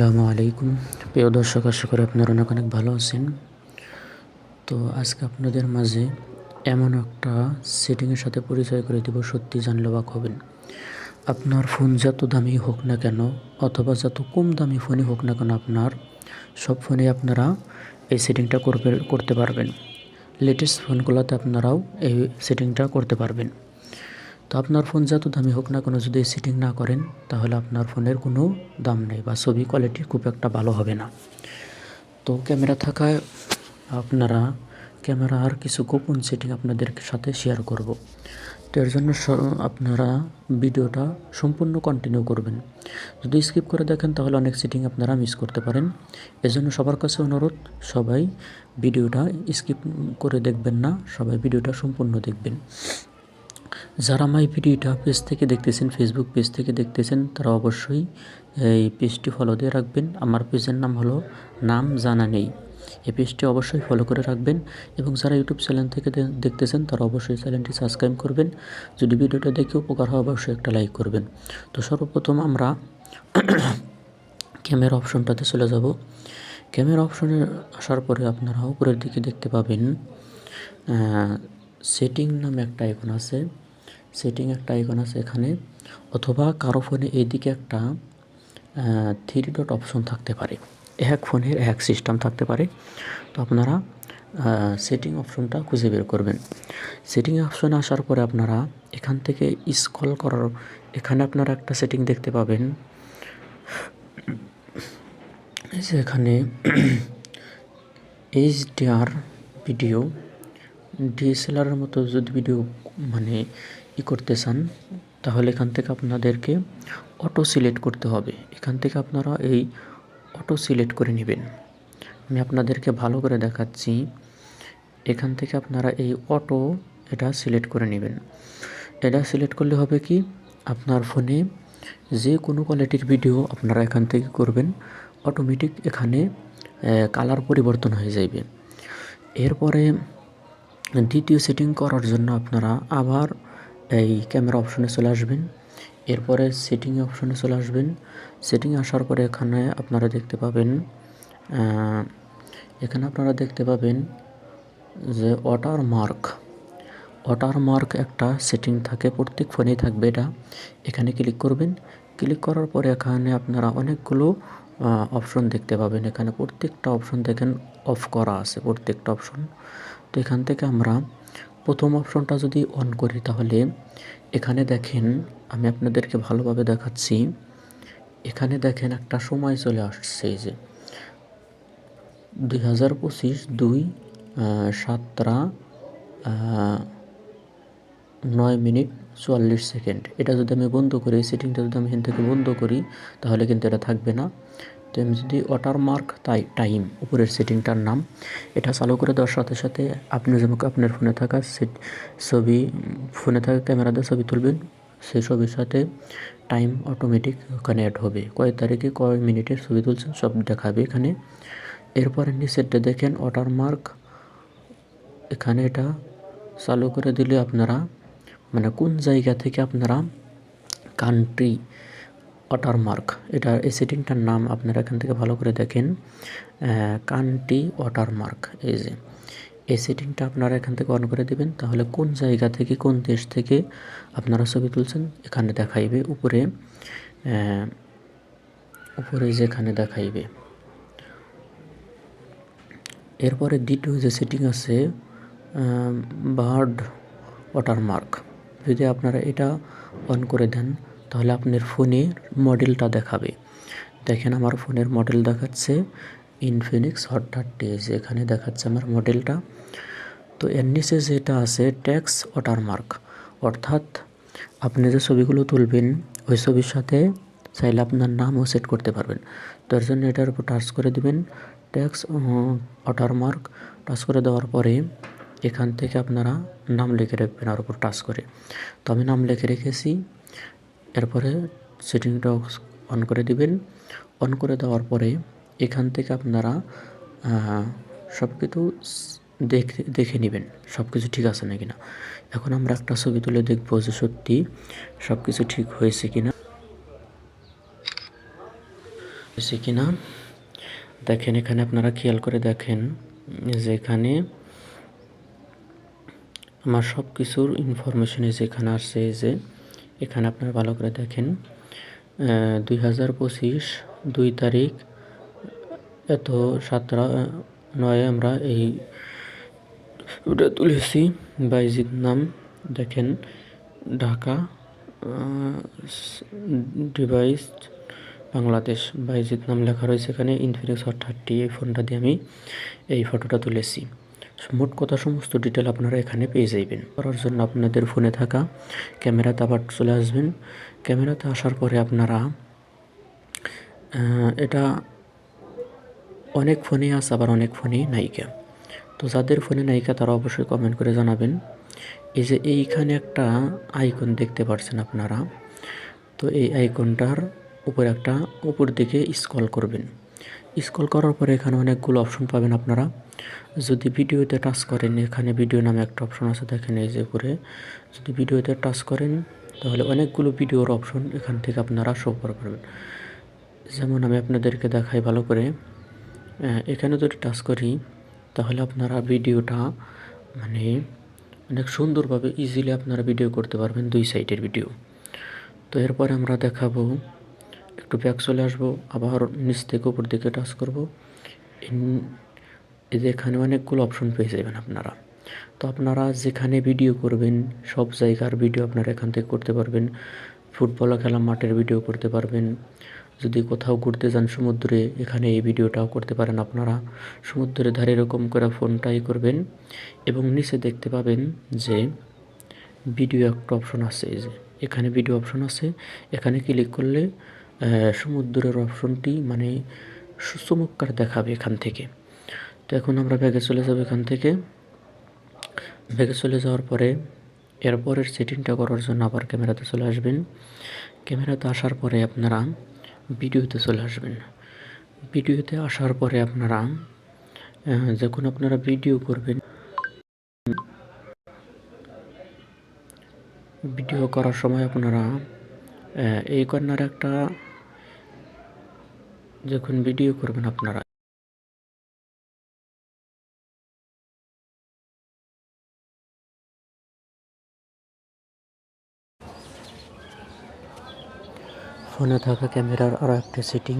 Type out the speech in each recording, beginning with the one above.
আসসালামু আলাইকুম। প্রিয় দর্শক, আশা করি আপনারা অনেক অনেক ভালো আছেন। তো আজকে আপনাদের মাঝে এমন একটা সেটিংয়ের সাথে পরিচয় করে দেব, সত্যি জানলে অবাক হবেন। আপনার ফোন যত দামি হোক না কেন, অথবা যত কম দামি ফোনই হোক না কেন, আপনার সব ফোনে আপনারা এই সেটিংটা করতে পারবেন। লেটেস্ট ফোনগুলোতে আপনারাও এই সেটিংটা করতে পারবেন। তো আপনার ফোন যত দামি হোক না কোনো যদি সেটিং না করেন, তাহলে আপনার ফোনের কোনো দাম নেই বা ছবি কোয়ালিটি খুব একটা ভালো হবে না। তো ক্যামেরা থাকায় আপনারা ক্যামেরার কিছু গোপন সেটিং আপনাদের সাথে শেয়ার করব। তো এর জন্য আপনারা ভিডিওটা সম্পূর্ণ কন্টিনিউ করবেন। যদি স্কিপ করে দেখেন, তাহলে অনেক সেটিং আপনারা মিস করতে পারেন। এজন্য সবার কাছে অনুরোধ, সবাই ভিডিওটা স্কিপ করে দেখবেন না, সবাই ভিডিওটা সম্পূর্ণ দেখবেন। যারা এই ভিডিওটা পেজ থেকে দেখতেছেন ফেসবুক পেজ থেকে দেখতেছেন, তারা অবশ্যই, এই পেজটি ফলো দিয়ে রাখবেন। আমার পেজের নাম হলো নাম জানা নেই। এই পেজটি অবশ্যই ফলো করে রাখবেন এবং যারা ইউটিউব চ্যানেল থেকে দেখতেছেন, তারা অবশ্যই চ্যানেলটি সাবস্ক্রাইব করবেন। যদি ভিডিওটা দেখে উপকার হয়, অবশ্যই একটা লাইক করবেন। তো সর্বপ্রথম আমরা ক্যামেরা অপশনটাতে চলে যাব। ক্যামেরা অপশনে আসার পরে আপনারা উপরের দিকে দেখতে পাবেন সেটিং নামে একটা আইকন আছে। সেটিং একটা আইকন আছে এখানে, অথবা কারও ফোনে এইদিকে একটা থ্রি ডট অপশন থাকতে পারে। এক ফোনের এক সিস্টেম থাকতে পারে। তো আপনারা সেটিং অপশনটা খুঁজে বের করবেন। সেটিং অপশনে আসার পরে আপনারা এখান থেকে স্ক্রল করার, এখানে আপনারা একটা সেটিং দেখতে পাবেন। এখানে এইচডিআর ভিডিও ডিএসএলআরের মতো যদি ভিডিও মানে করতে চান, তাহলে এখান থেকে আপনাদেরকে অটো সিলেক্ট করতে হবে। এখান থেকে আপনারা এই অটো সিলেক্ট করে নেবেন। আমি আপনাদেরকে ভালো করে দেখাচ্ছি। এখান থেকে আপনারা এই অটো এটা সিলেক্ট করে নেবেন। এটা সিলেক্ট করলে হবে কি, আপনার ফোনে যে কোনো কোয়ালিটির ভিডিও আপনারা এখান থেকে করবেন অটোমেটিক এখানে কালার পরিবর্তন হয়ে যাবে এরপরে দ্বিতীয় সেটিং করার জন্য আপনারা আবার এই ক্যামেরা অপশনে চলে আসবেন। এরপরে সেটিং অপশনে চলে আসবেন। সেটিং আসার পরে এখানে আপনারা দেখতে পাবেন এখানে আপনারা দেখতে পাবেন যে ওয়াটার মার্ক ওয়াটার মার্ক একটা সেটিং থাকে, প্রত্যেক ফোনেই থাকবে এটা। এখানে ক্লিক করবেন। ক্লিক করার পরে এখানে আপনারা অনেকগুলো অপশন দেখতে পাবেন। এখানে প্রত্যেকটা অপশন দেখেন অফ করা আছে প্রত্যেকটা অপশন তো এখান থেকে আমরা প্রথম অপশনটা যদি অন করি তাহলে, এখানে দেখেন, আমি আপনাদেরকে ভালোভাবে দেখাচ্ছি। এখানে দেখেন একটা সময় চলে আসছে এই যে, দুই হাজার পঁচিশ দুই সাতটা নয় মিনিট চুয়াল্লিশ সেকেন্ড। এটা যদি আমি বন্ধ করি সেটিংটা যদি আমি এখান থেকে বন্ধ করি, তাহলে কিন্তু এটা থাকবে না। তো আমি যদি ওয়াটারমার্ক তাই টাইম উপরের সেটিংটার নাম, এটা চালু করে দেওয়ার সাথে সাথে আপনি যেমন আপনার ফোনে থাকা ছবি ফোনে থাকা ক্যামেরা দিয়ে ছবি তুলবেন সেই ছবির সাথে টাইম অটোমেটিক অ্যাড হবে। কয় তারিখে, কয় মিনিটের ছবি তুলছেন সব দেখাবে এখানে। এরপরে নিচেরটা দেখেন ওয়াটারমার্ক এখানে এটা চালু করে দিলে আপনারা মানে কোন জায়গা থেকে আপনারা কান্ট্রি ওয়াটারমার্ক এটা এই সেটিংটার নাম আপনারা এখান থেকে ভালো করে দেখেন। কান্ট্রি ওয়াটারমার্ক এই যে। এই সেটিংটা আপনারা এখান থেকে অন করে দিবেন। তাহলে কোন জায়গা থেকে, কোন দেশ থেকে আপনারা ছবি তুলছেন, এখানে দেখাইবে। উপরে উপরে যেখানে দেখাইবে। এরপরে দ্বিতীয় যে সেটিং আছে বার্ড ওয়াটারমার্ক যদি আপনারা এটা অন করে দেন তাহলে আপনার ফোনে মডেলটা দেখাবে। দেখেন আমার ফোনের মডেল দেখাচ্ছে ইনফিনিক্স হট থার্টি এখানে দেখাচ্ছে আমার মডেলটা। তো এর নিচে যেটা আছে ট্যাক্স ওয়াটারমার্ক অর্থাৎ আপনি যে ছবিগুলো তুলবেন, ওই ছবির সাথে চাইলে আপনার নামও সেট করতে পারবেন। তো এর জন্য এটার উপর টাচ করে দেবেন ট্যাক্স ওয়াটারমার্ক টাচ করে দেওয়ার পরে এখান থেকে আপনারা নাম লিখে রাখবেন আর উপর টাচ করে। তো আমি নাম লিখে রেখেছি এরপরে সেটিংটা অন করে দিবেন। অন করে দেওয়ার পরে এখান থেকে আপনারা সব কিছু দেখে দেখে নেবেন সব কিছু ঠিক আছে নাকি না। এখন আমরা একটা ছবি তুলে দেখব যে সত্যি সব কিছু ঠিক হয়েছে কিনা। হয়েছে কিনা? দেখেন, এখানে আপনারা খেয়াল করে দেখেন যে এখানে আমার সব কিছুর ইনফরমেশন যেখানে আসছে যে এখানে আপনারা ভালো করে দেখেন দুই হাজার পঁচিশ, দুই তারিখ, এত সাতটা নয় আমরা এই তুলেছি, বাইজিদ নাম, দেখেন, ঢাকা ডিভাইস, বাংলাদেশ, বাইজিদ নাম লেখা রয়েছে এখানে ইনফিনিক্স হট থার্টি এই ফোনটা দিয়ে আমি এই ফটোটা তুলেছি। মোট কথা সমস্ত ডিটেল আপনারা এখানে পেয়ে যাইবেন। করার জন্য আপনাদের ফোনে থাকা ক্যামেরাতে আবার চলে আসবেন। ক্যামেরাতে আসার পরে আপনারা এটা অনেক ফোনে আছে, আবার অনেক ফোনেই নায়িকা। তো যাদের ফোনে নায়িকা, তারা অবশ্যই কমেন্ট করে জানাবেন। এই যে এইখানে একটা আইকন দেখতে পাচ্ছেন আপনারা। তো এই আইকনটার উপরে একটা উপর দিকে স্কল করবেন। স্কল করার পরে এখানে অনেকগুলো অপশন পাবেন আপনারা। যদি ভিডিওতে টাচ করেন, এখানে ভিডিও নামে একটা অপশন আছে, দেখেন এই যে উপরে। যদি ভিডিওতে টাচ করেন, তাহলে অনেকগুলো ভিডিওর অপশন এখান থেকে আপনারা শো করতে পারবেন যেমন আমি আপনাদেরকে দেখাই ভালো করে এখানে যদি টাচ করি, তাহলে আপনারা ভিডিওটা মানে অনেক সুন্দরভাবে ইজিলি আপনারা ভিডিও করতে পারবেন দুই সাইডের ভিডিও তো এরপরে আমরা দেখাবো, একটু ব্যাক চলে আসব, আবার নিচ থেকে উপর দিকে টাচ করব। এখানে অনেকগুলো অপশন পেয়ে যাবেন আপনারা। তো আপনারা যেখানে ভিডিও করবেন, সব জায়গার ভিডিও আপনারা এখান থেকে করতে পারবেন। ফুটবল খেলা মাঠের ভিডিও করতে পারবেন। যদি কোথাও ঘুরতে যান সমুদ্রে, এখানে এই ভিডিওটাও করতে পারেন আপনারা। সমুদ্রের ধারে এরকম করে ফোনটাই করবেন এবং নিচে দেখতে পাবেন যে ভিডিও একটা অপশন আছে। যে, এখানে ভিডিও অপশন আছে। এখানে ক্লিক করলে সমুদ্রের অপশনটি মানে চমৎকার দেখাবে এখান থেকে। তো এখন আমরা ব্যাগে চলে যাব এখান থেকে। ব্যাগে চলে যাওয়ার পরে এরপরের সেটিংটা করার জন্য আবার ক্যামেরাতে চলে আসবেন। ক্যামেরাতে আসার পরে আপনারা ভিডিওতে চলে আসবেন। ভিডিওতে আসার পরে আপনারা যখন আপনারা ভিডিও করবেন, ভিডিও করার সময় আপনারা এই কর্নার একটা, যখন ভিডিও করবেন আপনারা ফোনে থাকা ক্যামেরার আরও একটা সেটিং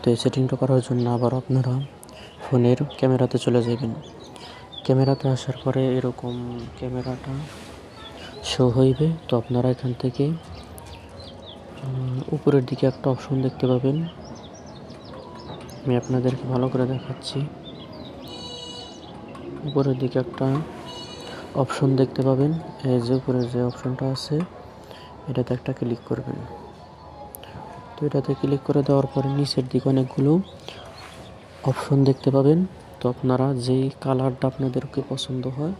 তো এই সেটিংটা করার জন্য আবার আপনারা ফোনের ক্যামেরাতে চলে যাবেন। ক্যামেরাতে আসার পরে এরকম ক্যামেরাটা শো হইবে। তো আপনারা এখান থেকে উপরের দিকে একটা অপশন দেখতে পাবেন। আমি আপনাদেরকে ভালো করে দেখাচ্ছি। উপরের দিকে একটা অপশন দেখতে পাবেন। এই যে উপরে যে অপশনটা আছে, এটাতে একটা ক্লিক করবেন। তো এটাতে ক্লিক করে দেওয়ার পরে নিচের দিকে অনেকগুলো অপশন দেখতে পাবেন। তো আপনারা যেই কালারটা আপনাদেরকে পছন্দ হয়,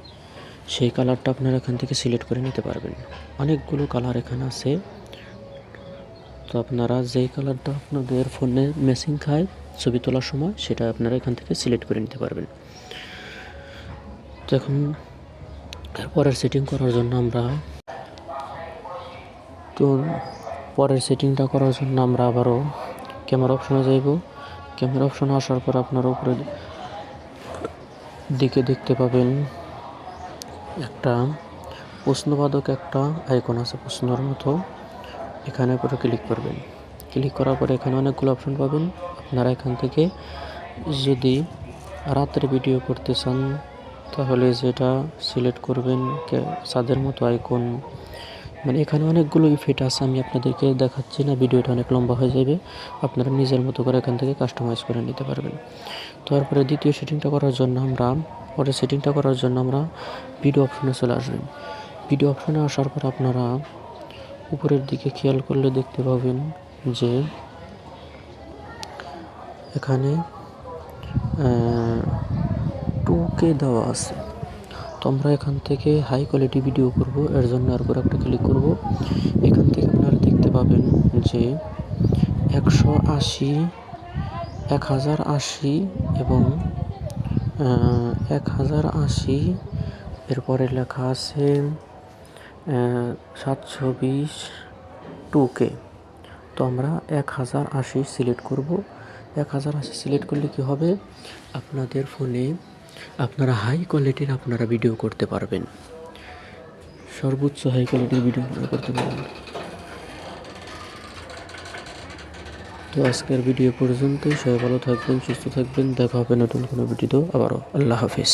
সেই কালারটা আপনারা এখান থেকে সিলেক্ট করে নিতে পারবেন। অনেকগুলো কালার এখানে আছে। তো আপনারা যেই কালারটা আপনাদের ফোনে মেসিং খায়, ছবি তোলার সময়, সেটা আপনারা এখান থেকে সিলেক্ট করে নিতে পারবেন। তো এখন পরের সেটিং করার জন্য আমরা তো পরের সেটিংটা করার জন্য আমরা আবারও ক্যামেরা অপশনে যাইব। ক্যামেরা অপশনে আসার পর আপনার উপরে দিকে দেখতে পাবেন একটা প্রশ্নবাদক একটা আইকন আছে প্রশ্নর মতো। এখানে করে ক্লিক করবেন। ক্লিক করার পরে এখানে অনেকগুলো অপশন পাবেন। আপনারা এখান থেকে যদি রাতের ভিডিও করতে চান, তাহলে যেটা সিলেক্ট করবেন চাঁদের মতো আইকন মানে এখানে অনেকগুলো ইফেক্ট আছে, আমি আপনাদেরকে দেখাচ্ছি না, ভিডিওটা অনেক লম্বা হয়ে যাবে। আপনারা নিজের মতো করে এখান থেকে কাস্টমাইজ করে নিতে পারবেন। তারপরে দ্বিতীয় সেটিংটা করার জন্য আমরা পরে সেটিংটা করার জন্য আমরা ভিডিও অপশনে চলে আসবেন। ভিডিও অপশনে আসার পর আপনারা উপরের দিকে খেয়াল করলে দেখতে পাবেন যে এখানে টু কে দেওয়া আছে। আমরা এখান থেকে হাই কোয়ালিটি ভিডিও করব। এর জন্য আর উপর একটা ক্লিক করব। এখান থেকে আপনারা দেখতে পাবেন যে একশো আশি, এক হাজার আশি এবং এক হাজার আশি। এরপরে লেখা আছে সাতশো বিশ টু কে তো আমরা এক হাজার আশি সিলেক্ট করব। এক হাজার আশি সিলেক্ট করলে কী হবে? আপনাদের ফোনে আপনারা হাই কোয়ালিটির আপনারা ভিডিও করতে পারবেন। সর্বোচ্চ হাই কোয়ালিটির ভিডিও আপনারা করতে পারবেন। তো আজকের ভিডিও পর্যন্তই। সবাই ভালো থাকবেন, সুস্থ থাকবেন। দেখা হবে নতুন কোনো ভিডিও আবারও। আল্লাহ হাফিজ।